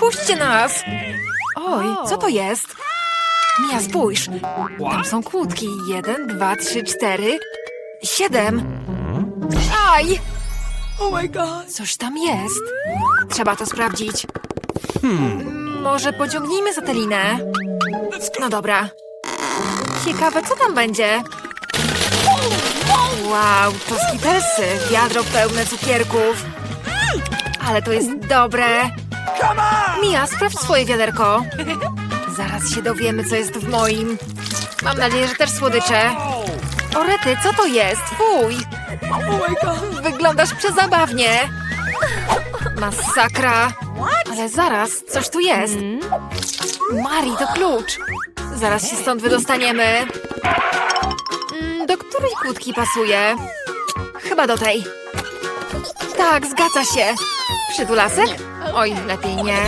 Wypuśćcie nas! Oj, co to jest? Mia, spójrz. Tam są kłódki. Jeden, dwa, trzy, cztery, siedem. Aj! Oh my god. Coś tam jest. Trzeba to sprawdzić. Mm, Może pociągnijmy za tę linę? No dobra. Ciekawe, co tam będzie? Wow, to skitelsy. Wiadro pełne cukierków. Ale to jest dobre. Mia, sprawdź swoje wiaderko. Zaraz się dowiemy, co jest w moim. Mam nadzieję, że też słodycze. Orety, co to jest? Fuj! Wyglądasz przezabawnie. Masakra. Ale zaraz, coś tu jest. Mari, to klucz. Zaraz się stąd wydostaniemy. Mm, Do której kłódki pasuje? Chyba do tej. Tak, zgadza się. Przytulasek? Oj, lepiej nie.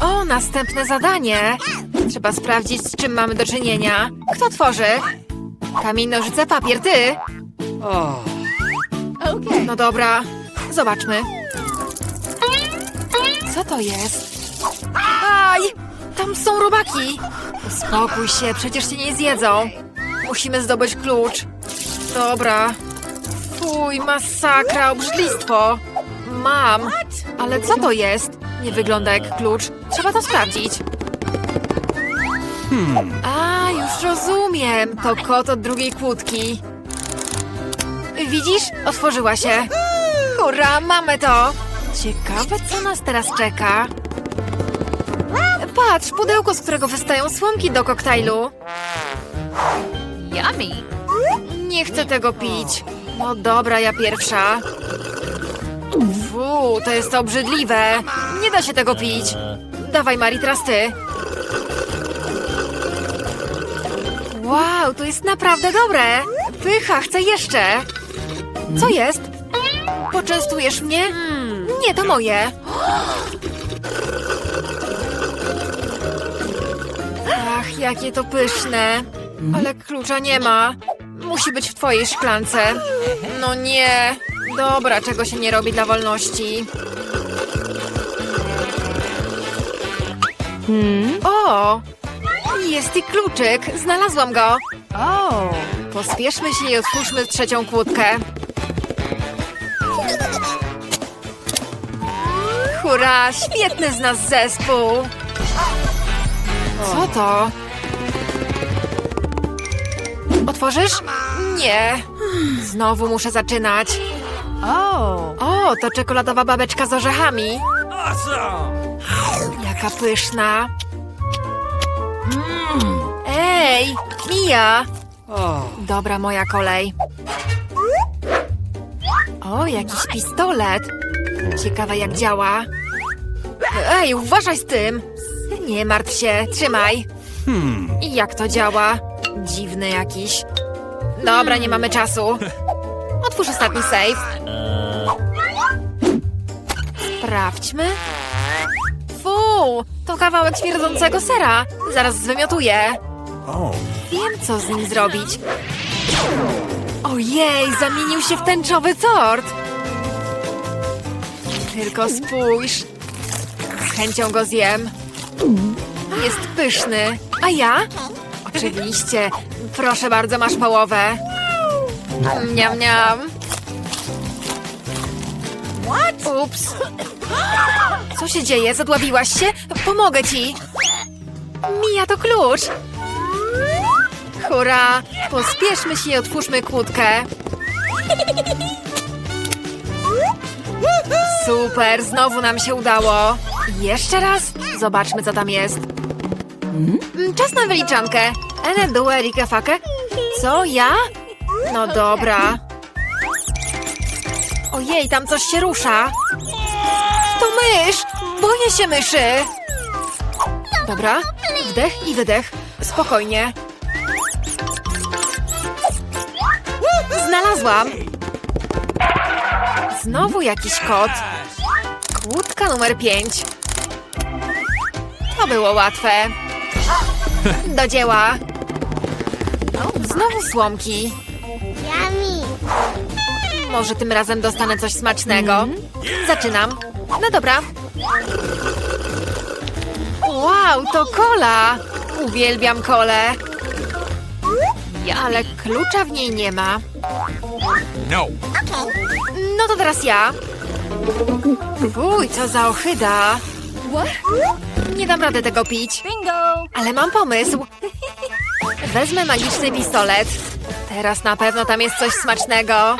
O, następne zadanie. Trzeba sprawdzić, z czym mamy do czynienia. Kto tworzy? Kamień, nożyce, papier, ty. No dobra, zobaczmy. Co to jest? Aj! Tam są robaki! Uspokój się, przecież cię nie zjedzą. Musimy zdobyć klucz. Dobra. Fuj, masakra, obrzydlistwo. Mam. Ale co to jest? Nie wygląda jak klucz. Trzeba to sprawdzić. A, już rozumiem. To kot od drugiej kłódki. Widzisz? Otworzyła się. Hurra, mamy to! Ciekawe, co nas teraz czeka. Patrz, pudełko, z którego wystają słomki do koktajlu. Yummy. Nie chcę tego pić. No dobra, ja pierwsza. Fu, to jest obrzydliwe. Nie da się tego pić. Dawaj, Mari, teraz ty. Wow, to jest naprawdę dobre. Pycha, chcę jeszcze. Co jest? Poczęstujesz mnie? Nie, to moje. Ach, jakie to pyszne. Ale klucza nie ma. Musi być w twojej szklance. No nie. Dobra, czego się nie robi dla wolności. O! Jest i kluczyk. Znalazłam go. Oh. Pospieszmy się i otwórzmy trzecią kłódkę. Hurra! Świetny z nas zespół! Co to? Otworzysz? Nie. Znowu muszę zaczynać. Oh. O, to czekoladowa babeczka z orzechami. Jaka pyszna. Mm. Ej, Mija! Dobra, moja kolej. O, jakiś pistolet. Ciekawe, jak działa. Ej, uważaj z tym! Nie martw się, trzymaj. I jak to działa? Dziwny jakiś. Dobra, nie mamy czasu. Otwórz ostatni safe. Sprawdźmy. Fu, to kawałek śmierdzącego sera. Zaraz zwymiotuję. Wiem, co z nim zrobić. Ojej, zamienił się w tęczowy tort. Tylko spójrz. Z chęcią go zjem. Jest pyszny. A ja? Oczywiście. Proszę bardzo, masz połowę. Niam, niam. Ups. Co się dzieje? Zadławiłaś się? Pomogę ci. Mija to klucz. Hurra! Pospieszmy się i otwórzmy kłódkę. Super, znowu nam się udało. Jeszcze raz? Zobaczmy, co tam jest. Mm, Czas na wyliczankę. Ene, due, rike, fake. Co, ja? No dobra. Ojej, tam coś się rusza. To mysz! Boję się myszy! Dobra, wdech i wydech. Spokojnie. Znalazłam! Znowu jakiś kot. Kłódka numer pięć. To było łatwe. Do dzieła. Znowu słomki. Yummy. Może tym razem dostanę coś smacznego. Zaczynam. No dobra. Wow, to kola! Uwielbiam kolę. Ale klucza w niej nie ma. No. No to teraz ja. Uj, co za ochyda. Nie dam rady tego pić. Bingo! Ale mam pomysł. Wezmę magiczny pistolet. Teraz na pewno tam jest coś smacznego.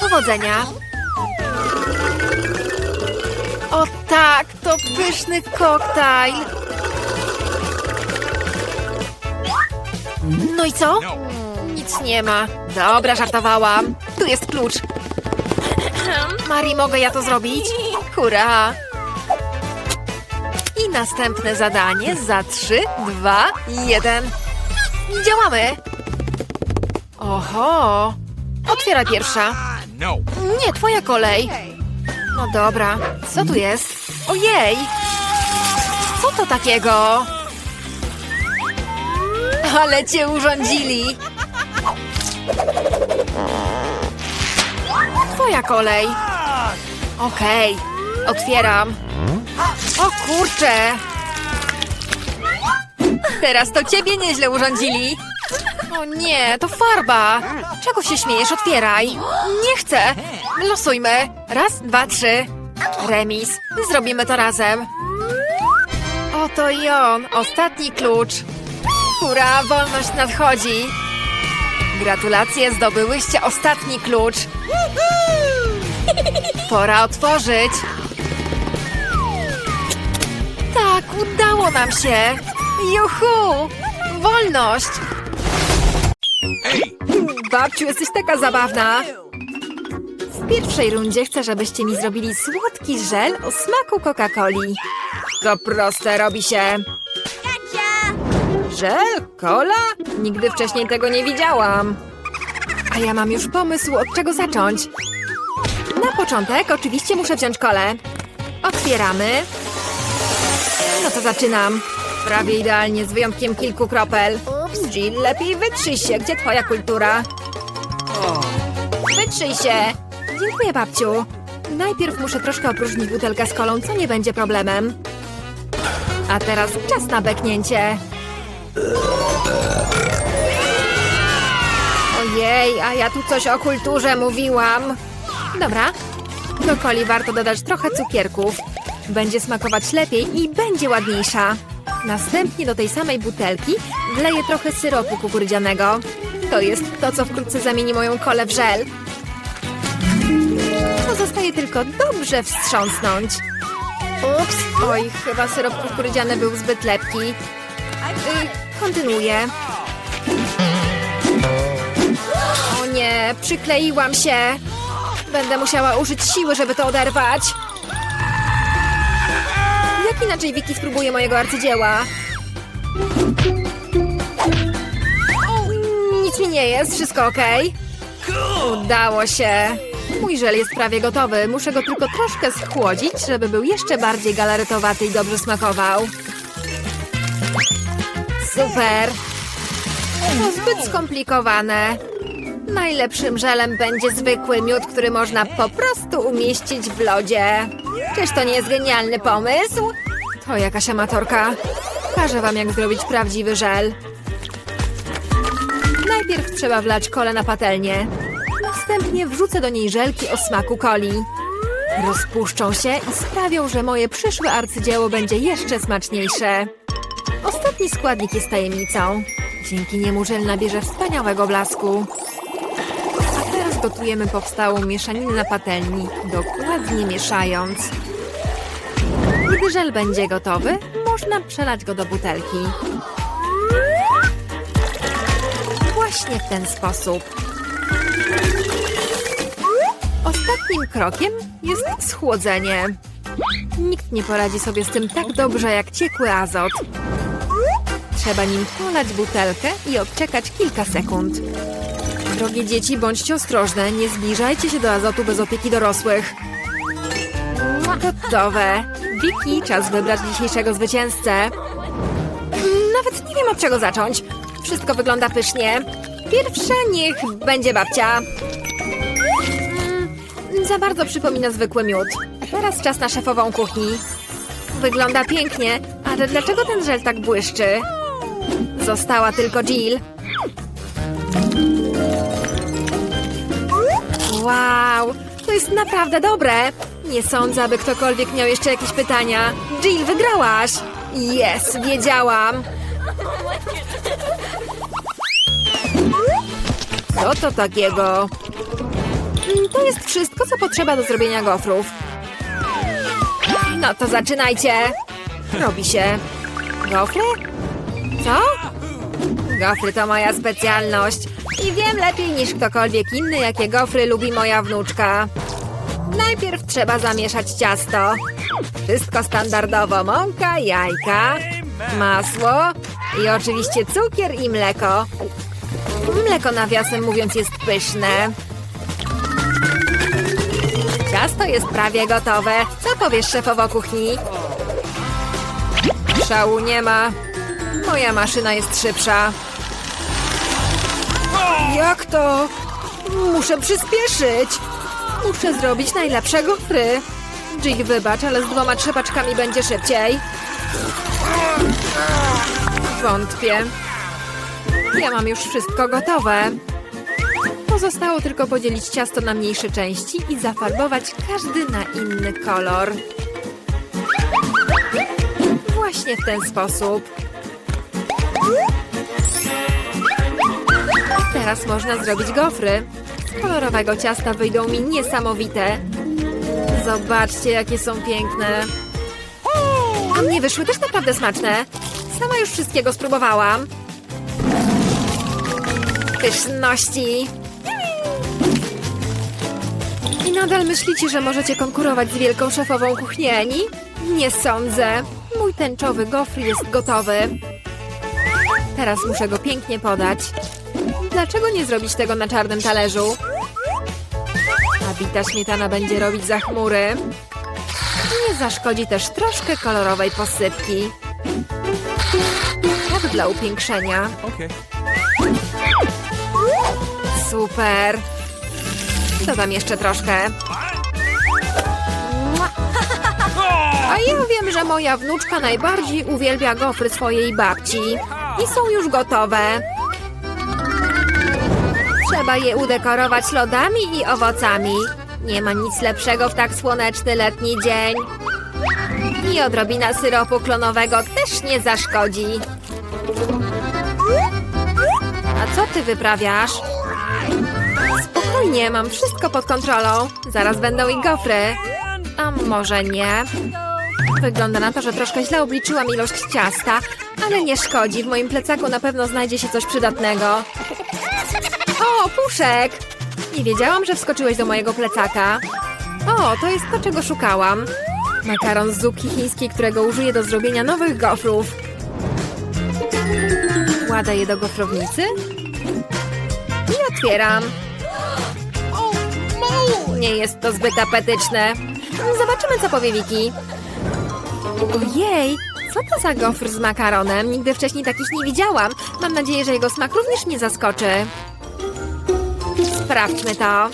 Powodzenia. O tak, to pyszny koktajl. No i co? Nic nie ma. Dobra, żartowałam. Tu jest klucz. Mari, mogę ja to zrobić? Hurra! I następne zadanie za trzy, dwa, jeden. I działamy! Oho! Otwiera pierwsza. Nie, twoja kolej. No dobra, co tu jest? Ojej! Co to takiego? Ale cię urządzili! Twoja kolej. Okej, otwieram. O kurczę! Teraz to ciebie nieźle urządzili. O nie, to farba. Czego się śmiejesz? Otwieraj. Nie chcę. Losujmy. Raz, dwa, trzy. Remis. Zrobimy to razem. Oto i on. Ostatni klucz. Hurra, wolność nadchodzi. Gratulacje, zdobyłyście ostatni klucz. Pora otworzyć. Tak, udało nam się. Juhu! Wolność! Babciu, jesteś taka zabawna. W pierwszej rundzie chcę, żebyście mi zrobili słodki żel o smaku Coca-Coli. To proste robi się. Żel? Cola? Nigdy wcześniej tego nie widziałam. A ja mam już pomysł, od czego zacząć. Na początek oczywiście muszę wziąć kolę. Otwieramy. No to zaczynam. Prawie idealnie, z wyjątkiem kilku kropel. Jill, lepiej wytrzyj się. Gdzie twoja kultura? Wytrzyj się. Dziękuję, babciu. Najpierw muszę troszkę opróżnić butelkę z kolą, co nie będzie problemem. A teraz czas na beknięcie. Ojej, a ja tu coś o kulturze mówiłam. Dobra, do coli warto dodać trochę cukierków. Będzie smakować lepiej i będzie ładniejsza. Następnie do tej samej butelki wleję trochę syropu kukurydzianego. To jest to, co wkrótce zamieni moją kolę w żel. Pozostaje tylko dobrze wstrząsnąć. Ups, oj, chyba syrop kukurydziany był zbyt lepki. Y, kontynuuję. O nie, przykleiłam się. Będę musiała użyć siły, żeby to oderwać. Jak inaczej Wiki spróbuje mojego arcydzieła? Nie jest, wszystko ok. Udało się. Mój żel jest prawie gotowy. Muszę go tylko troszkę schłodzić, żeby był jeszcze bardziej galaretowaty i dobrze smakował. Super. To zbyt skomplikowane. Najlepszym żelem będzie zwykły miód, który można po prostu umieścić w lodzie. Czyż to nie jest genialny pomysł? To jakaś amatorka. Pokażę wam, jak zrobić prawdziwy żel. Najpierw trzeba wlać kole na patelnię. Następnie wrzucę do niej żelki o smaku coli. Rozpuszczą się i sprawią, że moje przyszłe arcydzieło będzie jeszcze smaczniejsze. Ostatni składnik jest tajemnicą. Dzięki niemu żel nabierze wspaniałego blasku. A teraz gotujemy powstałą mieszaninę na patelni, dokładnie mieszając. Gdy żel będzie gotowy, można przelać go do butelki. Właśnie w ten sposób. Ostatnim krokiem jest schłodzenie. Nikt nie poradzi sobie z tym tak dobrze jak ciekły azot. Trzeba nim polać butelkę i odczekać kilka sekund. Drogie dzieci, bądźcie ostrożne, nie zbliżajcie się do azotu bez opieki dorosłych. Gotowe. Wiki, czas wybrać dzisiejszego zwycięzcę. Nawet nie wiem od czego zacząć. Wszystko wygląda pysznie. Pierwsza niech będzie babcia. Mm, Za bardzo przypomina zwykły miód. Teraz czas na szefową kuchni. Wygląda pięknie, Ale dlaczego ten żel tak błyszczy? Została tylko Jill. Wow, to jest naprawdę dobre. Nie sądzę, aby ktokolwiek miał jeszcze jakieś pytania. Jill, wygrałaś! Jest, wiedziałam. Co to takiego? Mm, To jest wszystko, co potrzeba do zrobienia gofrów. No to zaczynajcie. Robi się. Gofry? Co? Gofry to moja specjalność. I wiem lepiej niż ktokolwiek inny, jakie gofry lubi moja wnuczka. Najpierw trzeba zamieszać ciasto. Wszystko standardowo. Mąka, jajka, masło i oczywiście cukier i mleko. Mleko nawiasem mówiąc jest pyszne. Ciasto jest prawie gotowe. Co powiesz szefowo kuchni? Szału nie ma. Moja maszyna jest szybsza. Jak to? Muszę przyspieszyć. Muszę zrobić najlepsze gofry. Jill, wybacz, ale z dwoma trzepaczkami będzie szybciej. Wątpię. Ja mam już wszystko gotowe. Pozostało tylko podzielić ciasto na mniejsze części i zafarbować każdy na inny kolor. Właśnie w ten sposób. Teraz można zrobić gofry. Z kolorowego ciasta wyjdą mi niesamowite. Zobaczcie, jakie są piękne. A mnie wyszły też naprawdę smaczne. Sama już wszystkiego spróbowałam. Pyszności. I nadal myślicie, że możecie konkurować z wielką szefową kuchnieni? Nie sądzę. Mój tęczowy gofr jest gotowy. Teraz muszę go pięknie podać. Dlaczego nie zrobić tego na czarnym talerzu? A bita śmietana będzie robić za chmury. Nie zaszkodzi też troszkę kolorowej posypki. Tak dla upiększenia. Okay. Super. Dodam jeszcze troszkę. A ja wiem, że moja wnuczka najbardziej uwielbia gofry swojej babci. I są już gotowe. Trzeba je udekorować lodami i owocami. Nie ma nic lepszego w tak słoneczny letni dzień. I odrobina syropu klonowego też nie zaszkodzi. A co ty wyprawiasz? Spokojnie, mam wszystko pod kontrolą. Zaraz będą i gofry. A może nie? Wygląda na to, że troszkę źle obliczyłam ilość ciasta, ale nie szkodzi. W moim plecaku na pewno znajdzie się coś przydatnego. O, puszek! Nie wiedziałam, że wskoczyłeś do mojego plecaka. O, to jest to, czego szukałam. Makaron z zupki chińskiej, którego użyję do zrobienia nowych gofrów. Ładę je do gofrownicy Nie jest to zbyt apetyczne. Zobaczymy, co powie Wiki. Ojej, co to za gofr z makaronem? Nigdy wcześniej takich nie widziałam. Mam nadzieję, że jego smak również mnie zaskoczy. Sprawdźmy to.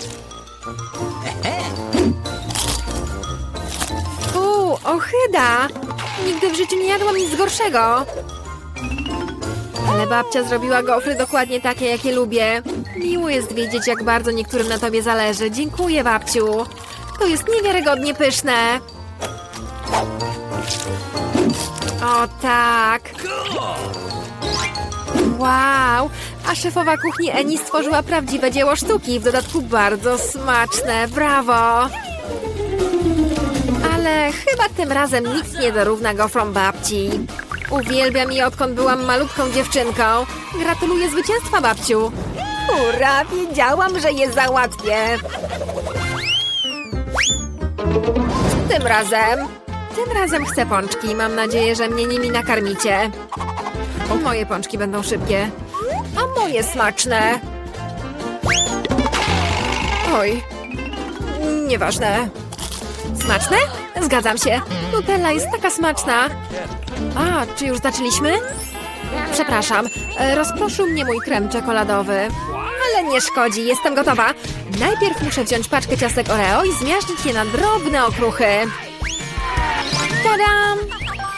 U, ochyda! Nigdy w życiu nie jadłam nic gorszego. Ale babcia zrobiła gofry dokładnie takie, jakie lubię. Miło jest wiedzieć, jak bardzo niektórym na tobie zależy. Dziękuję, babciu. To jest niewiarygodnie pyszne. O tak. Wow, a szefowa kuchni Eni stworzyła prawdziwe dzieło sztuki, w dodatku bardzo smaczne. Brawo! Ale chyba tym razem nikt nie dorówna gofrom babci. Uwielbiam je odkąd byłam malutką dziewczynką. Gratuluję zwycięstwa, babciu. Ura, wiedziałam, że je załatwię. Tym razem. Tym razem chcę pączki. Mam nadzieję, że mnie nimi nakarmicie. Moje pączki będą szybkie. A moje smaczne. Oj. Nieważne. Smaczne? Zgadzam się. Nutella jest taka smaczna. A, czy już zaczęliśmy? Przepraszam, rozproszył mnie mój krem czekoladowy. Ale nie szkodzi, jestem gotowa. Najpierw muszę wziąć paczkę ciastek Oreo i zmiażdżyć je na drobne okruchy. Tadam!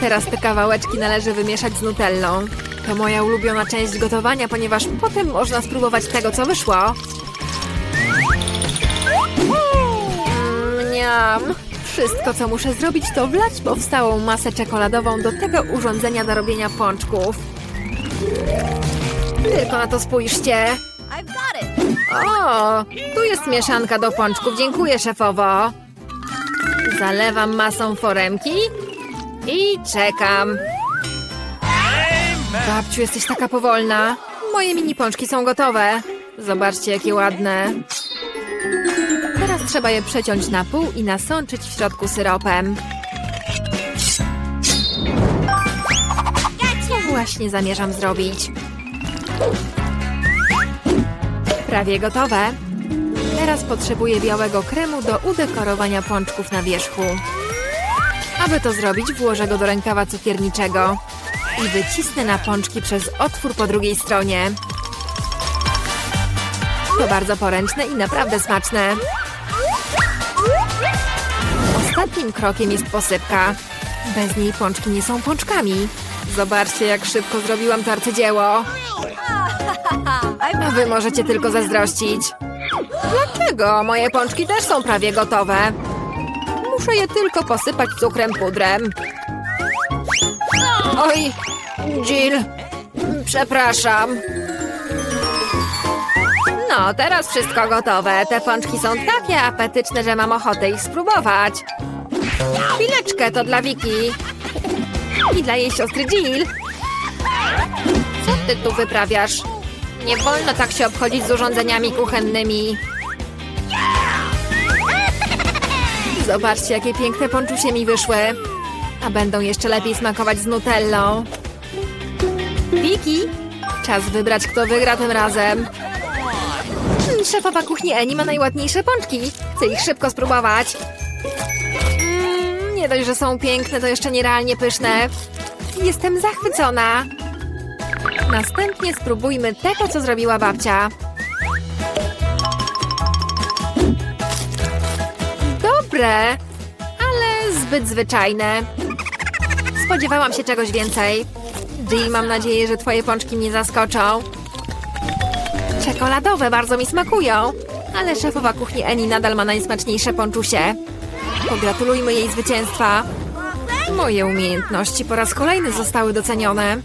Teraz te kawałeczki należy wymieszać z nutellą. To moja ulubiona część gotowania, ponieważ potem można spróbować tego, co wyszło. Mniam. Wszystko, co muszę zrobić, to wlać powstałą masę czekoladową do tego urządzenia do robienia pączków. Tylko na to spójrzcie. O, tu jest mieszanka do pączków. Dziękuję, szefowo. Zalewam masą foremki i czekam. Babciu, jesteś taka powolna. Moje mini pączki są gotowe. Zobaczcie, jakie ładne. Teraz trzeba je przeciąć na pół i nasączyć w środku syropem. Właśnie zamierzam zrobić? Prawie gotowe. Teraz potrzebuję białego kremu do udekorowania pączków na wierzchu. Aby to zrobić, włożę go do rękawa cukierniczego i wycisnę na pączki przez otwór po drugiej stronie. To bardzo poręczne i naprawdę smaczne. Ostatnim krokiem jest posypka. Bez niej pączki nie są pączkami. Zobaczcie, jak szybko zrobiłam to arcydzieło. A wy możecie tylko zazdrościć. Dlaczego? Moje pączki też są prawie gotowe. Muszę je tylko posypać cukrem pudrem. Oj, Jill, przepraszam. No, teraz wszystko gotowe. Te pączki są takie apetyczne, że mam ochotę ich spróbować. Chwileczkę, to dla Wiki. I dla jej siostry Jill. Co ty tu wyprawiasz? Nie wolno tak się obchodzić z urządzeniami kuchennymi. Zobaczcie, jakie piękne pączusie mi wyszły. A będą jeszcze lepiej smakować z nutellą. Wiki, czas wybrać, kto wygra tym razem. Szefowa kuchni Eni ma najładniejsze pączki. Chcę ich szybko spróbować. Dość, że są piękne, to jeszcze nierealnie pyszne. Jestem zachwycona. Następnie spróbujmy tego, co zrobiła babcia. Dobre, ale zbyt zwyczajne. Spodziewałam się czegoś więcej. Jill, mam nadzieję, że twoje pączki mnie zaskoczą. Czekoladowe bardzo mi smakują, ale szefowa kuchni Eni nadal ma najsmaczniejsze pączusie. Pogratulujmy jej zwycięstwa. Moje umiejętności po raz kolejny zostały docenione.